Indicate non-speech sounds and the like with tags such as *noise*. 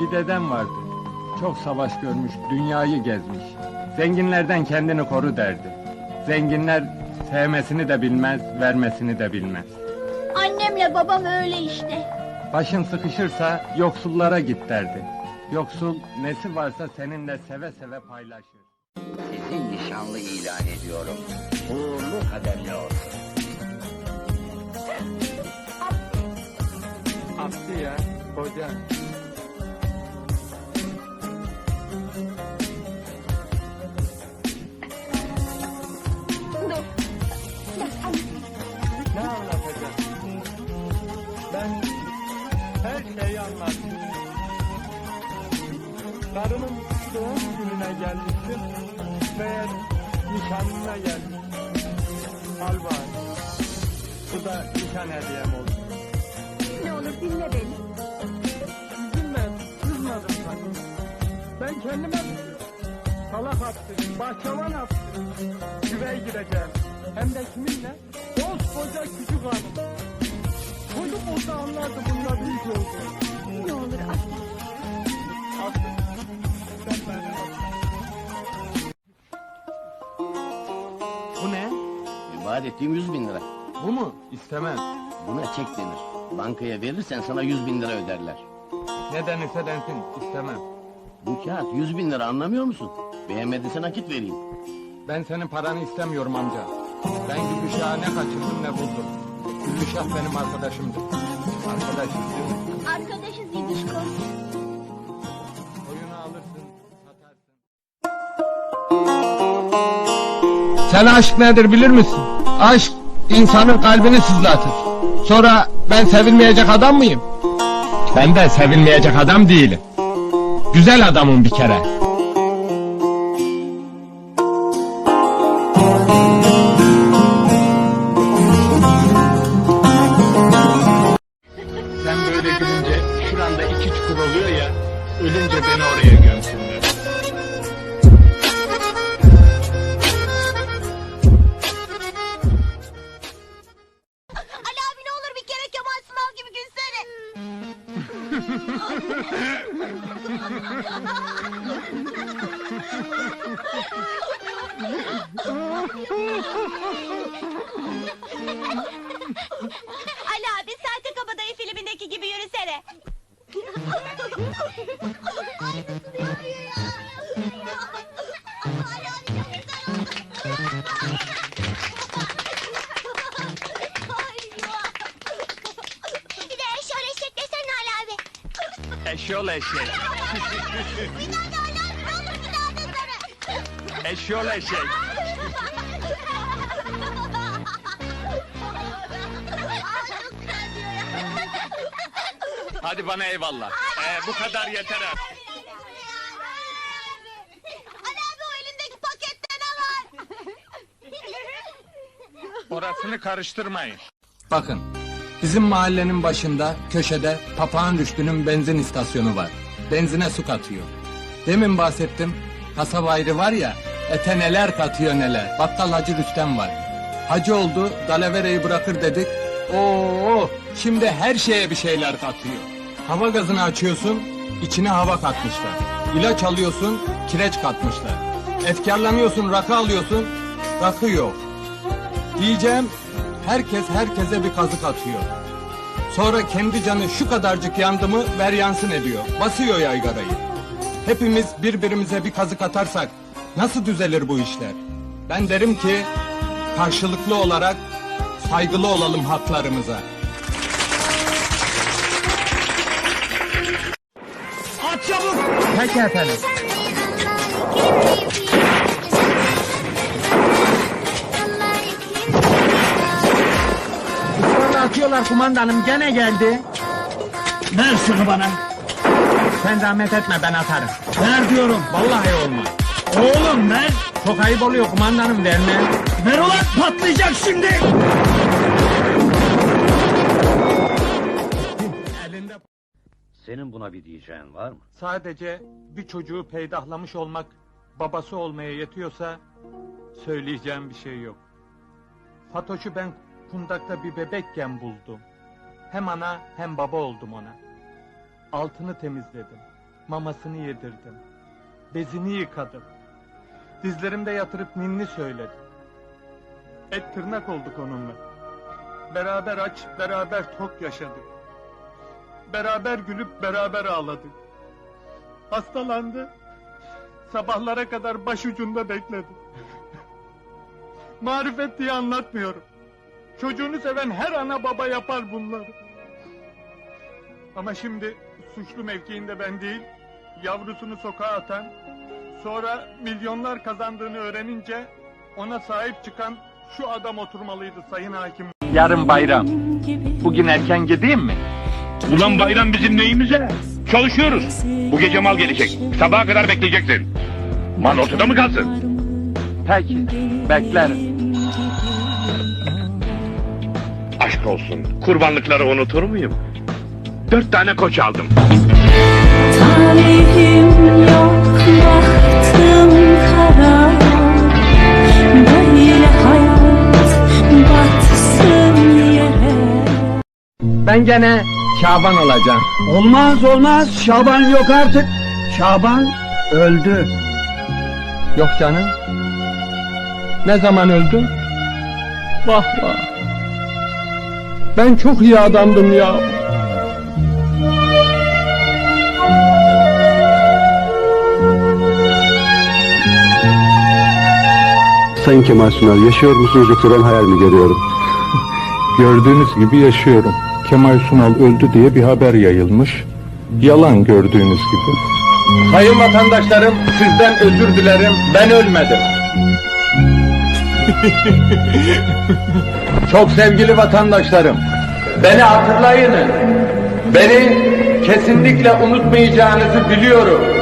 Bir dedem vardı. Çok savaş görmüş, dünyayı gezmiş. Zenginlerden kendini koru derdi. Zenginler sevmesini de bilmez, vermesini de bilmez. Annemle babam öyle işte. Başın sıkışırsa yoksullara git derdi. Yoksul nesi varsa seninle seve seve paylaşır. Sizi nişanlı ilan ediyorum. Uğurlu kaderli olsun. Abdi ya, koca. Anlattım. Karımın doğum gününe gelmiştim ve nişanına geldim. Al. Bu da nişan hediyem oldu. Ne olur dinle beni. Üzülme, kızmadım sana. Ben kendime. Salak attım, bahçıvan attım. Güvey gideceğim. Hem de kiminle? Koskoca küçük hanım. Çocuk olsa anlardı bununla büyük oldu. Ne olur affet. Bu ne? Vaat ettiğim yüz bin lira. Bu mu? İstemem. Buna çek denir. Bankaya verirsen sana yüz bin lira öderler. Ne denirse densin, istemem. Bu kağıt yüz bin lira anlamıyor musun? Beğenmediyse nakit vereyim. Ben senin paranı istemiyorum amca. Ben Gülüşah'ı ne kaçırdım ne buldum. Gülüşah benim arkadaşımdır. Arkadaşız değil mi? Arkadaşız Sen aşk nedir bilir misin? Aşk insanın kalbini sızlatır. Sonra ben sevilmeyecek adam mıyım? Ben de sevilmeyecek adam değilim. Güzel adamım bir kere. Sen böyle gülünce şuranda iki çukur oluyor ya, ölünce beni oraya gömsünler. Ali abi Sahte Kabadayı filmindeki gibi yürüsene. *laughs* Eşyol eşek, Bir daha eşyol eşek. Hadi bana eyvallah. Ee, bu kadar yeter artık. Ali elindeki pakette ne var? Orasını karıştırmayın. Bakın, bizim mahallenin başında, köşede Papağan Rüştü'nün benzin istasyonu var. Benzine su katıyor. Demin bahsettim, kasaba ayrı var ya, ete neler katıyor neler. Bakkal Hacı Rüstem var. Hacı oldu, dalavereyi bırakır dedik. Oo, şimdi her şeye bir şeyler katıyor. Hava gazını açıyorsun, içine hava katmışlar. İlaç alıyorsun, kireç katmışlar. Efkarlanıyorsun, rakı alıyorsun, rakı yok. Diyeceğim herkes herkese bir kazık atıyor. Sonra kendi canı şu kadarcık yandı mı ver yansın ediyor. Basıyor yaygarayı. Hepimiz birbirimize bir kazık atarsak nasıl düzelir bu işler? Ben derim ki karşılıklı olarak saygılı olalım haklarımıza. At çabuk! Peki efendim. Atıyorlar kumandanım gene geldi. Ver şunu bana. Sen zahmet etme ben atarım. Ver diyorum. Vallahi olmaz. Oğlum ver. Çok ayıp oluyor kumandanım verme. Ver ulan patlayacak şimdi. Elinde Senin buna bir diyeceğin var mı? sadece bir çocuğu peydahlamış olmak babası olmaya yetiyorsa söyleyeceğim bir şey yok. Fatoş'u ben kundakta bir bebekken buldum. Hem ana hem baba oldum ona. Altını temizledim. Mamasını yedirdim. Bezini yıkadım. Dizlerimde yatırıp ninni söyledim. Et tırnak olduk onunla. Beraber aç, beraber tok yaşadık. Beraber gülüp beraber ağladık. Hastalandı. Sabahlara kadar başucunda bekledim. *laughs* Marifet diye anlatmıyorum. Çocuğunu seven her ana baba yapar bunları. Ama şimdi suçlu mevkiinde ben değil, yavrusunu sokağa atan, sonra milyonlar kazandığını öğrenince ona sahip çıkan şu adam oturmalıydı sayın hakim. Yarın bayram. Bugün erken gideyim mi? Ulan bayram bizim neyimize? Çalışıyoruz. Bu gece mal gelecek. Sabaha kadar bekleyeceksin. Mal ortada mı kalsın? Peki, beklerim. Aşk olsun. Kurbanlıkları unutur muyum? Dört tane koç aldım. Talihim yok, bahtım kara Böyle hayat batsın yere Ben gene Şaban olacağım. Olmaz olmaz Şaban yok artık. Şaban öldü. Yok canım. Ne zaman öldü? Vah vah. Ben çok iyi adamdım ya. Sayın Kemal Sunal yaşıyor musunuz yoksa ben hayal mi görüyorum? *laughs* Gördüğünüz gibi yaşıyorum. Kemal Sunal öldü diye bir haber yayılmış. Yalan gördüğünüz gibi. Sayın vatandaşlarım sizden özür dilerim. Ben ölmedim. *laughs* Çok sevgili vatandaşlarım. Beni hatırlayın. Beni kesinlikle unutmayacağınızı biliyorum.